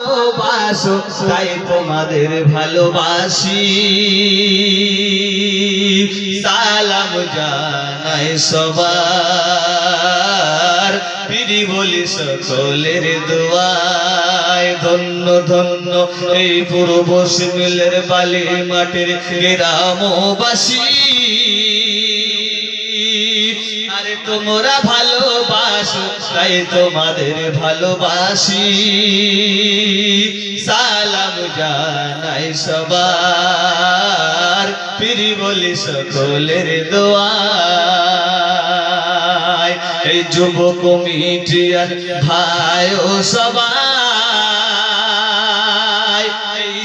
ভালোবাসো, তাই তোমাদের ভালোবাসি। সালাম জানাই সবার পিড়ি বলি সকলের দোয়ায়। ধন্য ধন্য, এই পূর্ব শিমিলের বালি মাটির গ্রামবাসী। আরে তোমরা ভালোবাসো, তাই তোমাদের ভালোবাসি। সালাম জানাই সবার পিরি বলি সকলের দোয়ায়। এই যুব কমিটি ভাই ও সবাই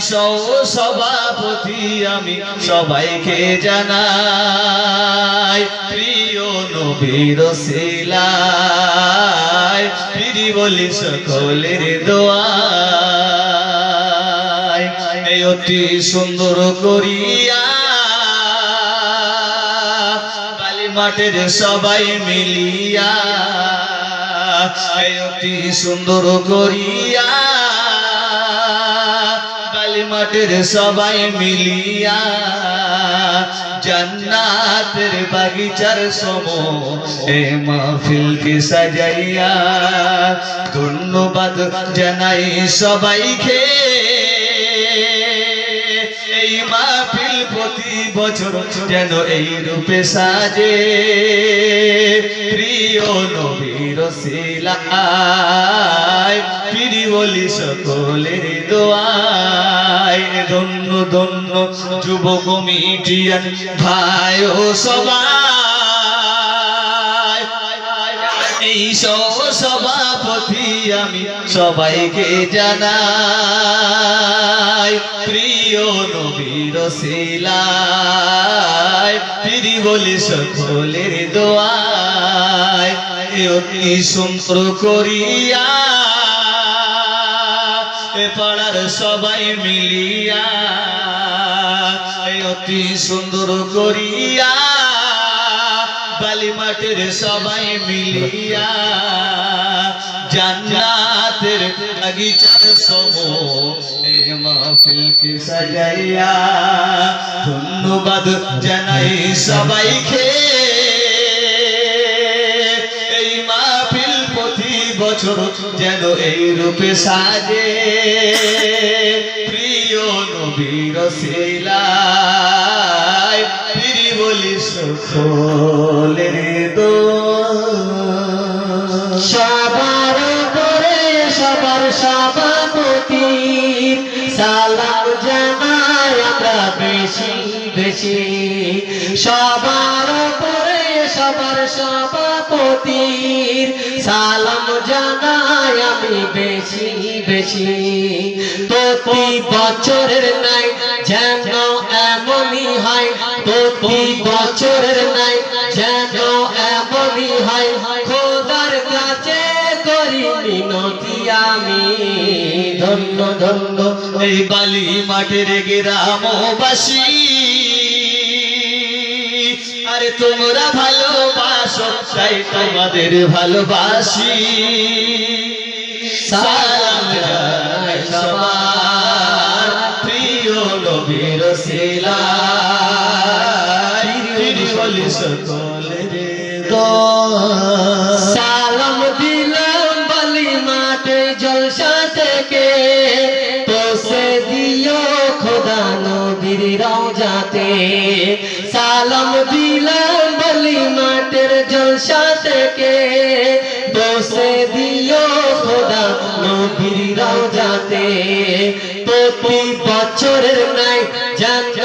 সৌ- সভাপতি আমি সবাইকে জানাই, প্রিয় নবীর বলি সকলের অতি সুন্দর করিয়া মাঠের সবাই মিলিয়া অতি সুন্দর করিয়া মাঠের সবাই মিলিয়া জন্নাতের বাগিচার সম এ মাহফিলকে সাজাইয়া ধন্যবাদ জানাই সবাইকে। বছর যেন এই রূপে সাজে। প্রিয় নবীর শিলায় পিরি বলি সকলের দোয়ায়। ধন্য ধন্য যুব কমিটিয়ান ভাই ও সবাই। এই সব সভাপতি আমি সবাইকে জানাই। প্রিয় নবীর শিলায় পিরি বলি সকলের দোয়ায় অতি সুন্দর করিয়া পাড়ার সবাই মিলিয়া অতি সুন্দর করিয়া বালি মাঠের সবাই মিলিয়া জান্নাতের বাগিচার সম এ মাহফিলকে সাজাইয়া ধন্যবাদ জানাই সবাইকে। এই মাহফিল প্রতি বছর যেন এই রূপে সাজে। প্রিয় নবীর ফিরি সবার করে সবার সভাপতি। সালাম জানাই আমরা বেশি বেশি। সবার করে সবার সভাপতি। সালাম জানাই আমি বেশি বেশি। প্রতি বছরের নাই যেন এমনই হয়, প্রতি বছরের নাই যেন এমনই হয়। খোদার কাছে করি মিনতি আমি। ধন্য ধন্য, এই বালি মাঠের গ্রামবাসী। আরে তোমরা ভালোবাসো তাই তোমাদের ভালোবাসি। সালাম সালাম দিলাম বলি মাঠে জলসা থেকে। রওজাতে সালাম দিলাম বলি মাঠের জলসা থেকে। পোষে দিও খোদা নবীর রওজাতে প্রতি বছরের নাই যেন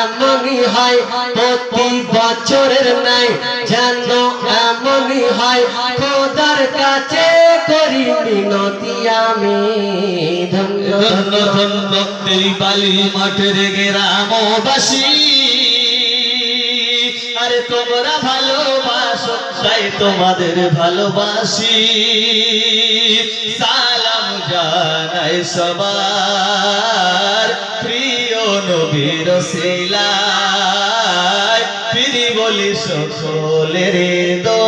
এমনই হয়। প্রতি বছরের নাই যেন এমনই হয়। খোদার কাছে করি মিনতি আমি। ধন্য ধন্য এই বালি মাঠের গ্রামবাসী। আরে তোমরা ভালোবাসো তাই তোমাদের ভালোবাসি। সালাম জানাই সবার প্রিয় নবীর শিলায় ফিরি বলি সকলের দোয়া